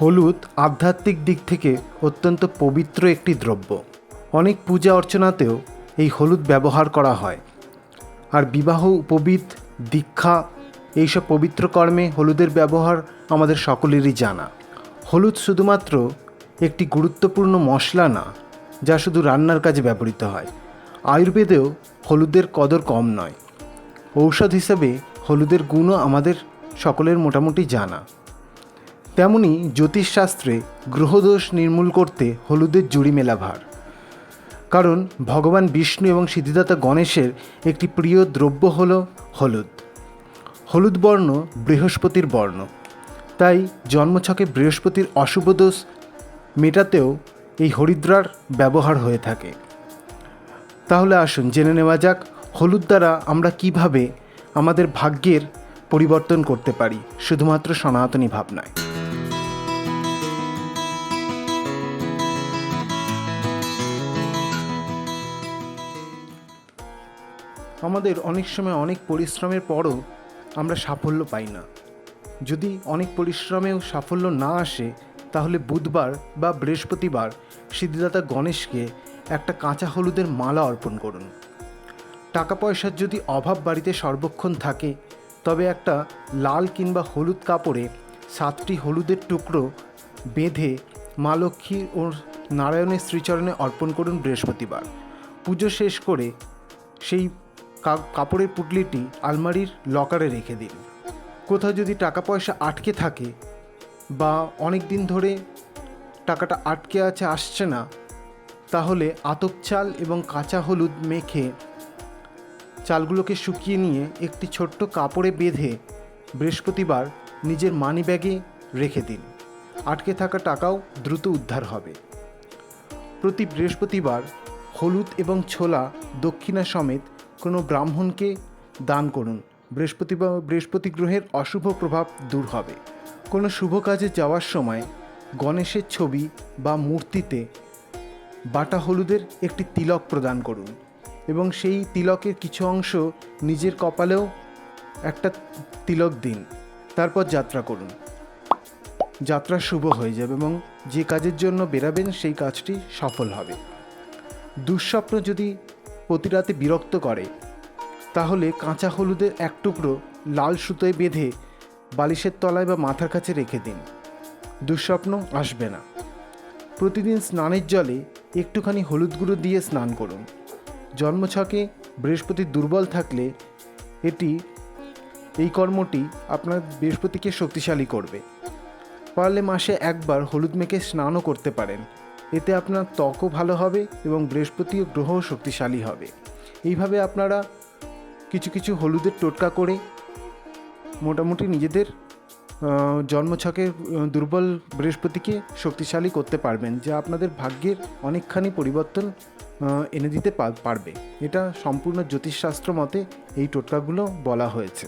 হলুদ আধ্যাত্মিক দিক থেকে অত্যন্ত পবিত্র একটি দ্রব্য। অনেক পূজা অর্চনাতেও এই হলুদ ব্যবহার করা হয়। আর বিবাহ উপবিদ দীক্ষা, এইসব পবিত্র কর্মে হলুদের ব্যবহার আমাদের সকলেরই জানা। হলুদ শুধুমাত্র একটি গুরুত্বপূর্ণ মশলা না, যা শুধু রান্নার কাজে ব্যবহৃত হয়। আয়ুর্বেদেও হলুদের কদর কম নয়। ঔষধ হিসেবে হলুদের গুণও আমাদের সকলের মোটামুটি জানা। তেমনি জ্যোতিষশাস্ত্রে গ্রহদোষ নির্মূল করতে হলুদের জুড়ি মেলা ভার কারণ ভগবান বিষ্ণু এবং সিদ্ধিদাতা গণেশের একটি প্রিয় দ্রব্য হল হলুদ। হলুদ বর্ণ বৃহস্পতির বর্ণ। তাই জন্মছকে বৃহস্পতির অশুভ দোষ মেটাতেও এই হরিদ্রার ব্যবহার হয়ে থাকে। তাহলে আসুন জেনে নেওয়া যাক হলুদ দ্বারা আমরা কীভাবে আমাদের ভাগ্যের পরিবর্তন করতে পারি, শুধুমাত্র সনাতনী ভাবনায়। আমাদের অনেক সময় অনেক পরিশ্রমের পরও আমরা সাফল্য পাই না। যদি অনেক পরিশ্রমেও সাফল্য না আসে, তাহলে বুধবার বা বৃহস্পতিবার সিদ্ধিদাতা গণেশকে একটা কাঁচা হলুদের মালা অর্পণ করুন। টাকা পয়সার যদি অভাব বাড়িতে সর্বক্ষণ থাকে, তবে একটা লাল কিংবা হলুদ কাপড়ে সাতটি হলুদের টুকরো বেঁধে মা লক্ষ্মী ও নারায়ণের শ্রীচরণে অর্পণ করুন বৃহস্পতিবার। পুজো শেষ করে সেই কাপড়ের পুটলিটি আলমারির লকারে রেখে দিন। কোথাও যদি টাকা পয়সা আটকে থাকে বা অনেক দিন ধরে টাকাটা আটকে আছে, আসছে না, তাহলে আতপ চাল এবং কাঁচা হলুদ মেখে চালগুলোকে শুকিয়ে নিয়ে একটি ছোট্ট কাপড়ে বেঁধে বৃহস্পতিবার নিজের মানি ব্যাগে রেখে দিন। আটকে থাকা টাকাও দ্রুত উদ্ধার হবে। প্রতি বৃহস্পতিবার হলুদ এবং ছোলা দক্ষিণা সমেত কোনো ব্রাহ্মণকে দান করুন। বৃহস্পতি বৃহস্পতি গ্রহের অশুভ প্রভাব দূর হবে। কোনো শুভ কাজে যাওয়ার সময় গণেশের ছবি বা মূর্তিতে বাটা হলুদের একটি তিলক প্রদান করুন এবং সেই তিলকের কিছু অংশ নিজের কপালেও একটা তিলক দিন। তারপর যাত্রা করুন। যাত্রা শুভ হয়ে যাবে এবং যে কাজের জন্য বেরাবেন সেই কাজটি সফল হবে। দুঃস্বপ্ন যদি প্রতি রাতে বিরক্ত করে। তাহলে কাঁচা হলুদের এক টুকরো লাল সুতোয় বেঁধে বালিশের তলায় বা মাথার কাছে রেখে দিন। দুঃস্বপ্ন আসবে না। প্রতিদিন স্নানের জলে একটুখানি হলুদ গুঁড়ো দিয়ে স্নান করুন। জন্মছকে বৃহস্পতি দুর্বল থাকলে এটি, এই কর্মটি আপনার বৃহস্পতিকে শক্তিশালী করবে। পারলে মাসে একবার হলুদ মেখে স্নানও করতে পারেন। এতে আপনার ত্বকও ভালো হবে এবং বৃহস্পতি গ্রহও শক্তিশালী হবে। এইভাবে আপনারা কিছু কিছু হলুদের টোটকা করে মোটামুটি নিজেদের জন্মছকের দুর্বল বৃহস্পতিকে শক্তিশালী করতে পারবেন, যা আপনাদের ভাগ্যের অনেকখানি পরিবর্তন এনে দিতে পারবে। এটা সম্পূর্ণ জ্যোতিষশাস্ত্র মতে এই টোটকাগুলো বলা হয়েছে।